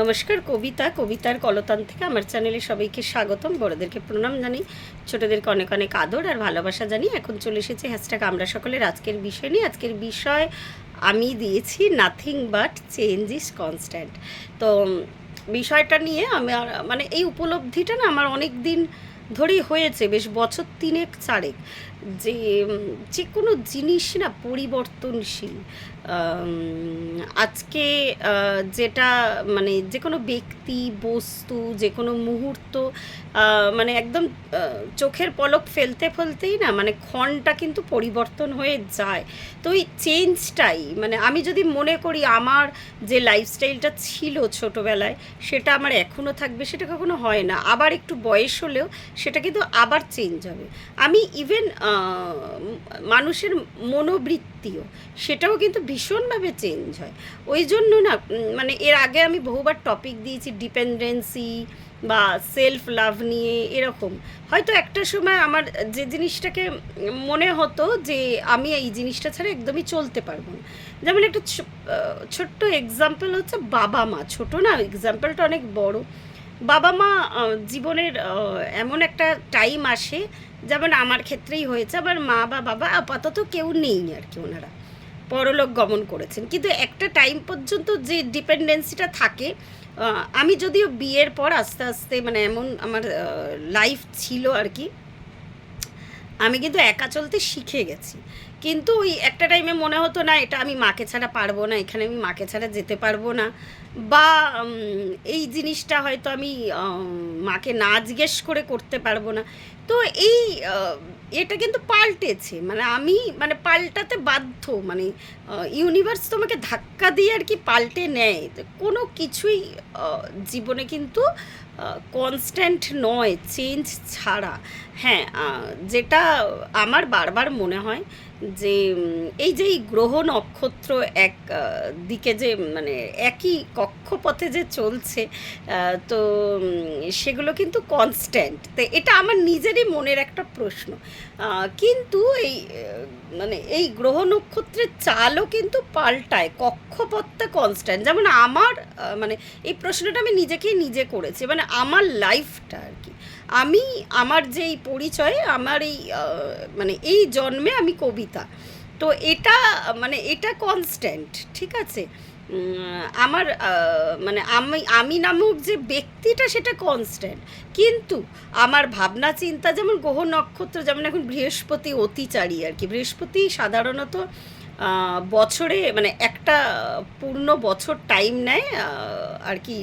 নমস্কার, কবিতা, কবিতার কলতান থেকে আমার চ্যানেলে সবাইকে স্বাগতম। বড়দেরকে প্রণাম জানি ছোটদেরকে অনেক অনেক আদর আর ভালোবাসা জানি এখন চলে এসেছে হ্যাশট্যাগ আমরা সকলের আজকের বিষয় নিয়ে। আজকের বিষয় আমি দিয়েছি nothing but change is constant তো, বিষয়টা নিয়ে আমার মানে এই উপলব্ধিটা না আমার অনেক দিন ধরেই হয়েছে, বেশ বছর তিনেক চারেক। যে যে কোনো জিনিস না পরিবর্তনশীল আজকে যেটা মানে যে কোনো ব্যক্তি, বস্তু যে কোনো মুহূর্ত মানে একদম চোখের পলক ফেলতে ফেলতেই না মানে ক্ষণটা কিন্তু পরিবর্তন হয়ে যায়। তো ওই চেঞ্জটাই মানে আমি যদি মনে করি আমার যে লাইফস্টাইলটা ছিল ছোটোবেলায়, সেটা আমার এখনও থাকবে, সেটা কখনো হয় না। আবার একটু বয়স হলেও সেটা কিন্তু আবার চেঞ্জ হবে। আমি ইভেন মানুষের মনোবৃত্তিও, সেটাও কিন্তু ভীষণভাবে চেঞ্জ হয়। ওই জন্য না মানে এর আগে আমি বহুবার টপিক দিয়েছি ডিপেন্ডেন্সি বা সেলফ লাভ নিয়ে, এরকম। হয়তো একটা সময় আমার যে জিনিসটাকে মনে হতো যে আমি এই জিনিসটা ছাড়া একদমই চলতে পারব না। যেমন একটা ছোট্ট এক্সাম্পল হচ্ছে বাবা মা। ছোট না এক্সাম্পলটা অনেক বড়। বাবা মা জীবনের এমন একটা টাইম আসে, যেমন আমার ক্ষেত্রেই হয়েছে। আবার মা বা বাবা আপাতত কেউ নেই আর কি ওনারা। পরলোক গমন করেছেন। কিন্তু একটা টাইম পর্যন্ত যে ডিপেন্ডেন্সিটা থাকে আমি যদিও বিয়ের পর আস্তে আস্তে মানে এমন আমার লাইফ ছিল আর কি, আমি কিন্তু একা চলতে শিখে গেছি। কিন্তু ওই একটা টাইমে মনে হতো না, এটা আমি মাকে ছাড়া পারব না, এখানে আমি মাকে ছাড়া যেতে পারব না। বা এই জিনিসটা হয়তো আমি মাকে না জিজ্ঞেস করে করতে পারব না। তো এই এটা কিন্তু পাল্টেছে। মানে আমি মানে পাল্টাতে বাধ্য। মানে ইউনিভার্স তোমাকে ধাক্কা দিয়ে আর কি পাল্টে নেয়। কোনো কিছুই জীবনে কিন্তু কনস্ট্যান্ট নয় চেঞ্জ ছাড়া। হ্যাঁ যেটা আমার বারবার মনে হয় যে এই যে গ্রহ নক্ষত্র এক দিকে যে মানে একই কক্ষপথে যে চলছে তো সেগুলো কিন্তু কনস্ট্যান্ট তো এটা আমার নিজেরই মনের একটা প্রশ্ন। কিন্তু এই মানে এই গ্রহ নক্ষত্রের চালও কিন্তু পাল্টায়, কক্ষপথটা কনস্ট্যান্ট যেমন আমার মানে এই প্রশ্নটা আমি নিজেকেই নিজে করেছি। মানে আমার লাইফটা আর কি। আমি, আমার যে এই পরিচয়, আমার এই মানে এই জন্মে আমি কবিতা। তো এটা মানে এটা কনস্ট্যান্ট ঠিক আছে? আমার মানে আমি আমি নামক যে ব্যক্তিটা সেটা কনস্ট্যান্ট কিন্তু আমার ভাবনা চিন্তা যেমন গ্রহ নক্ষত্র, যেমন এখন বৃহস্পতি অতিচারী আর কি। বৃহস্পতি সাধারণত বছরে মানে একটা পূর্ণ বছর টাইম নেয় আর কি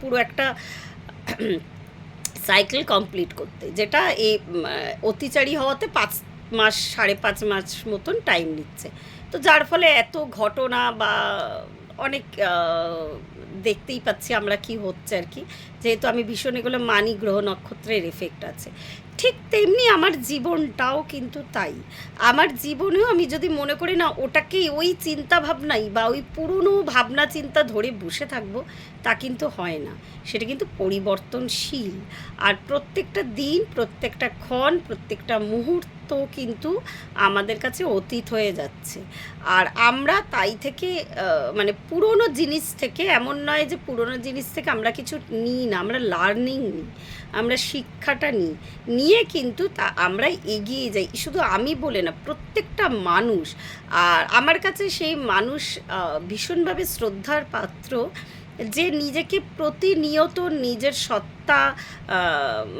পুরো একটা সাইকেল কমপ্লিট করতে, যেটা এই অতিচারী হওয়াতে পাঁচ মাস, সাড়ে পাঁচ মাস মতন টাইম নিচ্ছে। তো যার ফলে এত ঘটনা বা অনেক দেখতেই পাচ্ছি আমরা কি হচ্ছে আর কি। যেহেতু আমি ভীষণ এগুলো মানি গ্রহ নক্ষত্রের এফেক্ট আছে। ঠিক তেমনি আমার জীবনটাও কিন্তু তাই। আমার জীবনেও আমি যদি মনে করি না ওটাকেই ওই চিন্তা ভাবনাই বা ওই পুরনো ভাবনা চিন্তা ধরে বসে থাকব, তা কিন্তু হয় না। সেটা কিন্তু পরিবর্তনশীল। আর প্রত্যেকটা দিন, প্রত্যেকটা ক্ষণ, প্রত্যেকটা মুহূর্ত কিন্তু আমাদের কাছে অতীত হয়ে যাচ্ছে। আর আমরা তাই থেকে মানে পুরনো জিনিস থেকে, এমন নয় যে পুরনো জিনিস থেকে আমরা কিছু নিই না, আমরা লার্নিং নিই, আমরা শিক্ষাটা নিই। নিয়ে কিন্তু তা আমরা এগিয়ে যাই। শুধু আমি বলে না, প্রত্যেকটা মানুষ, আর আমার কাছে সেই মানুষ ভীষণভাবে শ্রদ্ধার পাত্র যে নিজেকে প্রতিনিয়ত নিজের সত্তা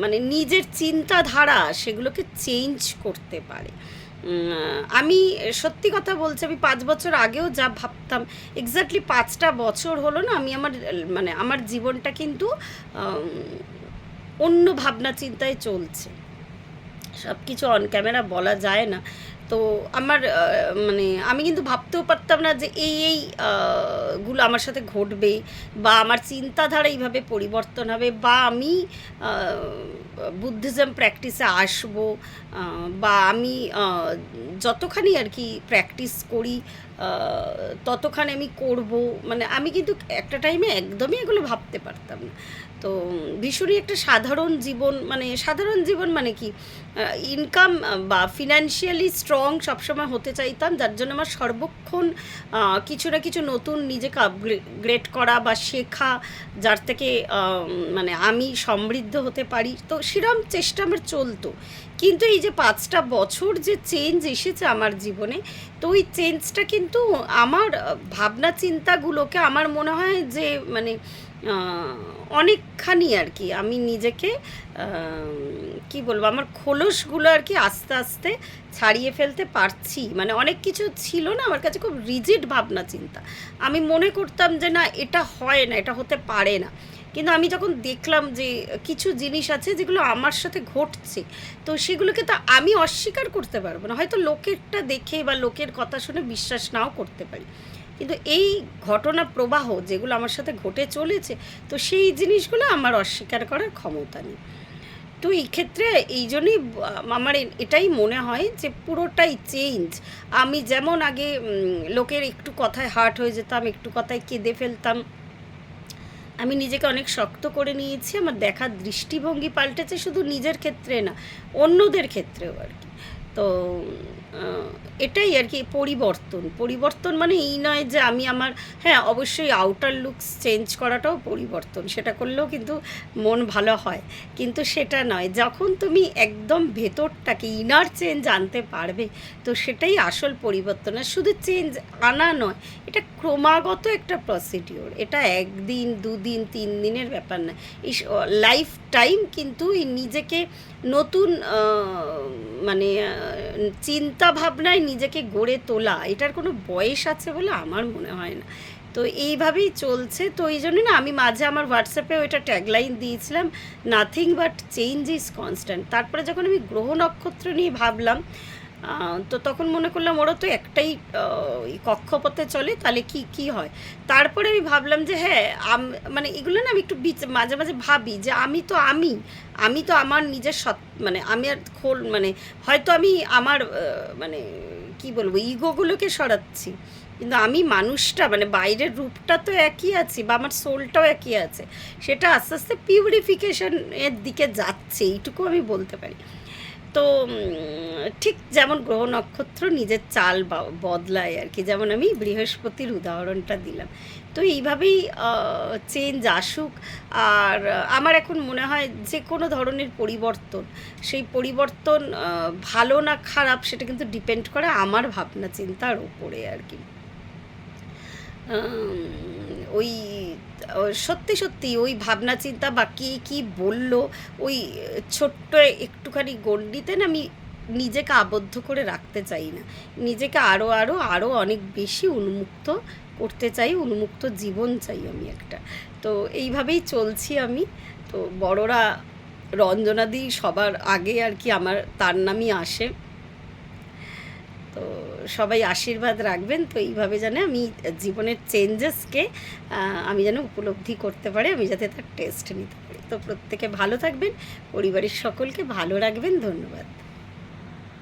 মানে নিজের চিন্তাধারা সেগুলোকে চেঞ্জ করতে পারে। আমি সত্যি কথা বলছি, আমি পাঁচ বছর আগেও যা ভাবতাম এক্স্যাক্টলি পাঁচটা বছর হলো না, আমি আমার মানে আমার জীবনটা কিন্তু অন্য ভাবনা চিন্তায় চলছে। সব কিছু অন ক্যামেরা বলা যায় না। তো আমার মানে আমি কিন্তু ভাবতেও পারতাম না যে এই এই গুলো আমার সাথে ঘটবে বা আমার চিন্তাধারা এইভাবে পরিবর্তন হবে বা আমি বুদ্ধিজম প্র্যাকটিসে আসব বা আমি যতখানি আর কি প্র্যাকটিস করি ততখানি আমি করব। মানে আমি কিন্তু একটা টাইমে একদমই এগুলো ভাবতে পারতাম না। তো ভীষণই একটা সাধারণ জীবন মানে সাধারণ জীবন মানে কি ইনকাম বা ফিনান্সিয়ালি স্ট্রং সবসময় হতে চাইতাম, যার জন্য আমার সর্বক্ষণ কিছু না কিছু নতুন নিজেকে আপগ্রেড করা বা শেখা, যার থেকে মানে আমি সমৃদ্ধ হতে পারি। তো সেরম চেষ্টা আমার চলতো। কিন্তু এই যে পাঁচটা বছর যে চেঞ্জ এসেছে আমার জীবনে, তো ওই চেঞ্জটা কিন্তু আমার ভাবনা চিন্তাগুলোকে আমার মনে হয় যে মানে অনেকখানি আর কি। আমি নিজেকে কি বলব, আমার খোলসগুলো আর কি আস্তে আস্তে ছাড়িয়ে ফেলতে পারছি। মানে অনেক কিছু ছিল না আমার কাছে খুব রিজিড ভাবনা চিন্তা। আমি মনে করতাম যে না, এটা হয় না, এটা হতে পারে না। কিন্তু আমি যখন দেখলাম যে কিছু জিনিস আছে যেগুলো আমার সাথে ঘটছে, তো সেগুলোকে তো আমি অস্বীকার করতে পারব না। হয়তো লোকেরটা দেখে বা লোকের কথা শুনে বিশ্বাস নাও করতে পারি। কিন্তু এই ঘটনা প্রবাহ যেগুলো আমার সাথে ঘটে চলেছে, তো সেই জিনিসগুলো আমার অস্বীকার করার ক্ষমতা নেই। তো এই ক্ষেত্রে এই জন্যই আমার এটাই মনে হয় যে পুরোটাই চেঞ্জ আমি যেমন আগে লোকের একটু কথায় হার্ট হয়ে যেতাম, একটু কথায় কেঁদে ফেলতাম আমি নিজেকে অনেক শক্ত করে নিয়েছি, আমার দেখার দৃষ্টিভঙ্গি পাল্টেছে শুধু নিজের ক্ষেত্রে না, অন্যদের ক্ষেত্রেও আর কি। তো এটাই আর কি পরিবর্তন। পরিবর্তন মানে এই নয় যে আমি আমার হ্যাঁ অবশ্যই আউটার লুকস চেঞ্জ করাটাও পরিবর্তন সেটা করলেও কিন্তু মন ভালো হয়। কিন্তু সেটা নয় যখন তুমি একদম ভেতরটাকে ইনার চেঞ্জ আনতে পারবে তো সেটাই আসল পরিবর্তন। আর শুধু চেঞ্জ আনা নয় এটা ক্রমাগত একটা প্রসিডিওর এটা একদিন দুদিন তিন দিনের ব্যাপার না। এই লাইফ টাইম কিন্তু নিজেকে নতুন মানে আহ, চিন্তা ভাবনায় নিজেকে গড়ে তোলা, এটার কোনো বয়স আছে বলে আমার মনে হয় না। তো এইভাবেই চলছে। তো এই জন্য না আমি মাঝে আমার হোয়াটসঅ্যাপে ওইটা ট্যাগলাইন দিয়েছিলাম nothing but change is constant তারপরে যখন আমি গ্রহ নক্ষত্র নিয়ে ভাবলাম তো তখন মনে করলাম ওরা তো একটাই কক্ষপথে চলে, তাহলে কি কি হয়? তারপরে আমি ভাবলাম যে হ্যাঁ মানে এগুলো না আমি একটু মাঝে মাঝে ভাবি যে আমি তো আমি আমি তো আমার নিজের সৎ মানে আমি আর খোল মানে হয়তো আমি আমার মানে কি বলব ইগোগুলোকে সরাচ্ছি। কিন্তু আমি মানুষটা মানে বাইরের রূপটা তো একই আছে বা আমার সোলটাও একই আছে। সেটা আস্তে আস্তে পিউরিফিকেশন এর দিকে যাচ্ছে, এইটুকু আমি বলতে পারি। তো ঠিক যেমন গ্রহ নক্ষত্র নিজের চাল বদলায় আর কি। যেমন আমি বৃহস্পতির উদাহরণটা দিলাম। তো এইভাবেই চেঞ্জ আসুক। আর আমার এখন মনে হয় যে কোনো ধরনের পরিবর্তন, সেই পরিবর্তন ভালো না খারাপ সেটা কিন্তু ডিপেন্ড করে আমার ভাবনা চিন্তার ওপরে আর কি। ওই সত্যি সত্যি ওই ভাবনা চিন্তা বা কে কী বলল, ওই ছোট্ট একটুখানি গণ্ডিতে না আমি নিজেকে আবদ্ধ করে রাখতে চাই না। নিজেকে আরও আরও আরও অনেক বেশি উন্মুক্ত করতে চাই, উন্মুক্ত জীবন চাই আমি একটা। তো এইভাবেই চলছি আমি। তো বড়রা রঞ্জনাদি সবার আগে আর কি আমার তার নামই আসে। তো সবাই আশীর্বাদ রাখবেন। তো এইভাবে যেন আমি জীবনের চেঞ্জেসকে আমি যেন উপলব্ধি করতে পারি, আমি যাতে তার টেস্ট নিতে পারি। তো প্রত্যেকে ভালো থাকবেন, পরিবারের সকলকে ভালো রাখবেন। ধন্যবাদ।